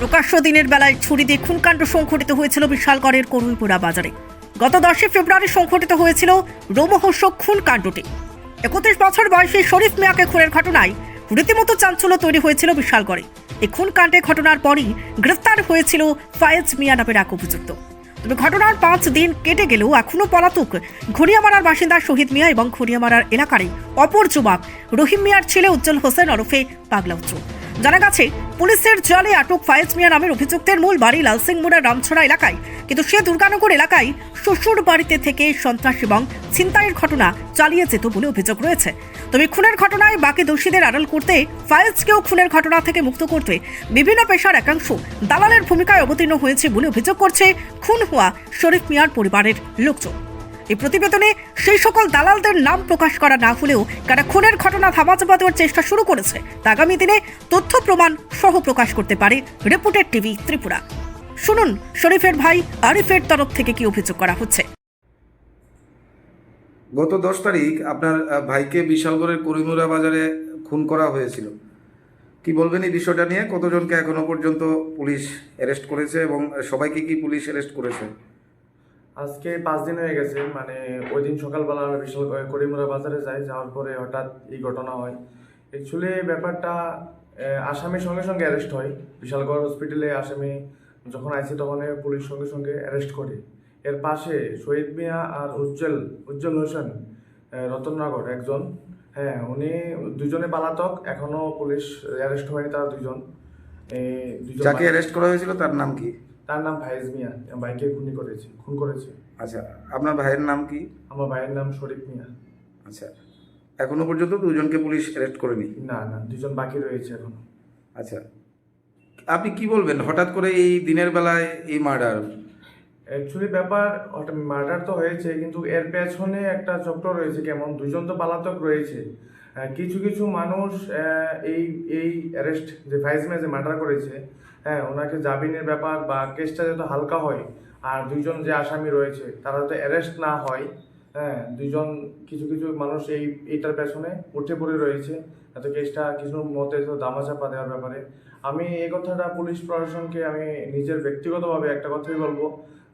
প্রকাশ্য দিনের বেলায় ছুরি দিয়ে খুনকাণ্ড সংঘটিত হয়েছিল বিশালগড়ের করুইপুরা বাজারে। গত দশই ফেব্রুয়ারি সংঘটিত হয়েছিল রোমহর্ষক খুন কাণ্ডটি একত্রিশ বছর বয়সী শরীফ মিয়াকে খুনের ঘটনায় রীতিমতো চাঞ্চল্য তৈরি হয়েছিল বিশালগড়ে। এই খুন কাণ্ডের ঘটনার পরই গ্রেফতার হয়েছিল ফায়েজ মিয়া নামের এক অভিযুক্ত। তবে ঘটনার পাঁচ দিন কেটে গেলেও এখনও পলাতক ঘড়িয়ামারার বাসিন্দা শহীদ মিয়া এবং ঘড়িয়ামারার এলাকারই অপর যুবক রহিম মিয়ার ছেলে উজ্জ্বল হোসেন ওরফে পাগলা উজ্জ্বল। জানা গেছে, পুলিশের জালে আটক ফায়েজ মিয়া নামের অভিযুক্তের মূল বাড়ি লালসিংমুড়া রামছড়া এলাকায়। কিন্তু সে দুর্গানগর এলাকায় শ্বশুর বাড়িতে থেকে সন্ত্রাস এবং ছিনতাইয়ের ঘটনা চালিয়ে যেত বলে অভিযোগ রয়েছে। তবে খুনের ঘটনায় বাকি দোষীদের আড়াল করতে ফায়েজকেও খুনের ঘটনা থেকে মুক্ত করতে বিভিন্ন পেশার একাংশ দালালের ভূমিকায় অবতীর্ণ হয়েছে বলে অভিযোগ করছে খুন হওয়া শরীফ মিয়ার পরিবারের লোকজন। এই প্রতিবেদনে সেই সকল দালালদের নাম প্রকাশ করা না হলেও কারা খুনের ঘটনা ধামাচাপা দেওয়ার চেষ্টা শুরু করেছে। আগামী দিনে তথ্য প্রমাণ সহ প্রকাশ করতে পারে রিপোর্টেড টিভি ত্রিপুরা। শুনুন, শরীফের ভাই আরিফের তরফ থেকে কি অভিযোগ করা হচ্ছে। গত দশ তারিখ আপনার ভাইকে বিশালগড়ের করিমুরা বাজারে খুন করা হয়েছিল। কি বলবেন এই বিষয়টা নিয়ে? কতজনকে এখনও পর্যন্ত পুলিশ অ্যারেস্ট করেছে এবং সবাইকে কি পুলিশ অ্যারেস্ট করেছে? আজকে পাঁচ দিন হয়ে গেছে মানে ওই দিন সকালবেলা আমরা বিশাল করিমুরা বাজারে যাই যাওয়ার পরে হঠাৎ এই ঘটনা হয়। অ্যাকচুয়ালি ব্যাপারটা আহ, আসামির সঙ্গে সঙ্গে অ্যারেস্ট হয়। বিশালগড় হসপিটালে আসামি যখন আইছে তখন পুলিশ সঙ্গে সঙ্গে অ্যারেস্ট করে। এর পাশে শহীদ মিয়া আর উজ্জ্বল উজ্জ্বল হোসেন রতননগর একজন। হ্যাঁ উনি দুজনে পালাতক এখনও পুলিশ অ্যারেস্ট হয়নি তারা দুজন। দুজন যাকে অ্যারেস্ট করা হয়েছিল তার নাম কি? তার নাম ফায়েজ মিয়া ভাইকে খুনি করেছে খুন করেছে। আচ্ছা আপনার ভাইয়ের নাম কি? আমার ভাইয়ের নাম শরীফ মিয়া। আচ্ছা এখনও পর্যন্ত দুজনকে পুলিশ অ্যারেস্ট করেনি? না না দুজন বাকি রয়েছে এখনও। আচ্ছা আপনি কি বলবেন হঠাৎ করে এই দিনের বেলায় এই মার্ডার? অ্যাকচুয়ালি ব্যাপার মার্ডার তো হয়েছে কিন্তু এর পেছনে একটা চক্র রয়েছে কেমন? দুজন তো পালাতক রয়েছে। কিছু কিছু মানুষ এই এই অ্যারেস্ট যে ফাইজ মিয়া যে মার্ডার করেছে হ্যাঁ ওনাকে জামিনের ব্যাপার বা কেসটা যাতে হালকা হয়, আর দুইজন যে আসামি রয়েছে, তারা যাতে অ্যারেস্ট না হয় হ্যাঁ দুইজন কিছু কিছু মানুষ এই, এইটার পেছনে উঠে পড়ে রয়েছে, যাতে কেসটা কিছু মতে দামাচাপা দেওয়ার ব্যাপারে। আমি এই কথাটা পুলিশ প্রশাসনকে আমি নিজের ব্যক্তিগতভাবে একটা কথাই বলব,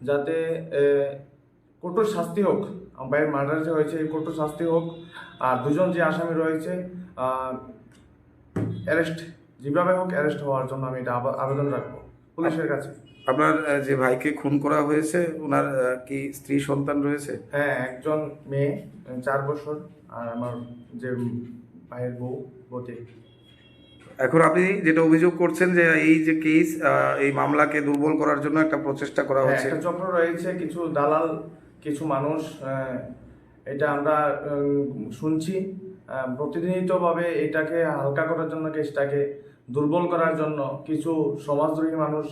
যাতে কঠোর শাস্তি হোক ভাইয়ের মার্ডার যে হয়েছে এই কঠোর শাস্তি হোক। আর দুজন যে আসামি রয়েছে অ্যারেস্ট যেভাবে হোক অ্যারেস্ট হওয়ার জন্য আমি এটা আবেদন রাখব পুলিশের কাছে। আপনার যে ভাইকে খুন করা হয়েছে ওনার কি স্ত্রী সন্তান রয়েছে? হ্যাঁ একজন মেয়ে চার বছর আর আমার যে ভাইয়ের বউ বটে। এখন আপনি যেটা অভিযোগ করছেন যে এই যে কেস এই মামলাকে দুর্বল করার জন্য একটা প্রচেষ্টা করা হ্যাঁ, হচ্ছে। একটা চক্র রয়েছে কিছু দালাল কিছু মানুষ এটা আমরা শুনছি। প্রতিনিয়তভাবে এটাকে হালকা করার জন্য, কেসটাকে দুর্বল করার জন্য কিছু সমাজদ্রোহী মানুষ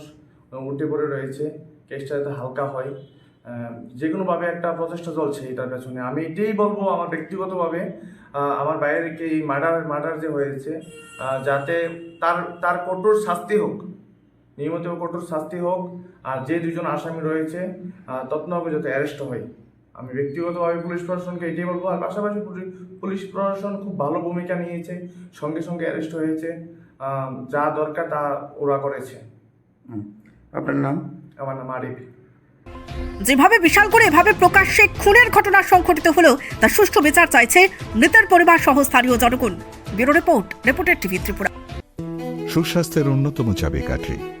উঠে পড়ে রয়েছে। কেসটা যাতে হালকা হয়। যে কোনোভাবে একটা প্রচেষ্টা চলছে এটার পেছনে। আমি এটাই বলব আমার ব্যক্তিগতভাবে আমার বাইরেকে এই মার্ডার মার্ডার যে হয়েছে যাতে তার তার কঠোর শাস্তি হোক। নিয়মিত কঠোর শাস্তি হোক আর যে দুজন আসামি রয়েছে তৎনভাবে যাতে অ্যারেস্ট হয়। আমি ব্যক্তিগতভাবে পুলিশ প্রশাসনকে এটাই বলব আর পাশাপাশি পুলি- পুলিশ প্রশাসন খুব ভালো ভূমিকা নিয়েছে সঙ্গে সঙ্গে অ্যারেস্ট হয়েছে যা দরকার তা ওরা করেছে। আপনার নাম? আমার নাম আরিফ। যেভাবে বিশাল করে এভাবে প্রকাশ্যে খুনের ঘটনা সংঘটিত হলেও তার সুষ্ঠু বিচার চাইছে মৃতের পরিবার সহ স্থানীয় জনগণ। Bureau report reported TV Tripura. সুস্বাস্থ্যের অন্যতম চাবিকাঠি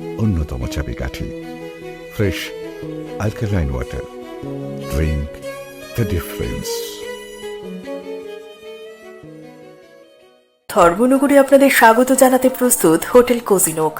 অন্যতম চাবিকাঠি। Fresh alkaline water drink the difference ধর্মনগরে আপনাদের স্বাগত জানাতে প্রস্তুত hotel Kozinok.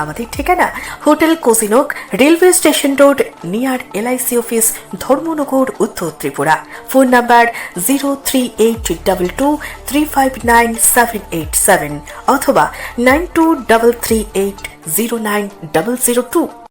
আমাদের ঠিকানা hotel Kozinok railway station road, near LIC office, Dharmanagar, উত্তর Tripura. Phone number zero three eight double two three five nine seven eight seven অথবা nine two double three eight zero nine double zero two.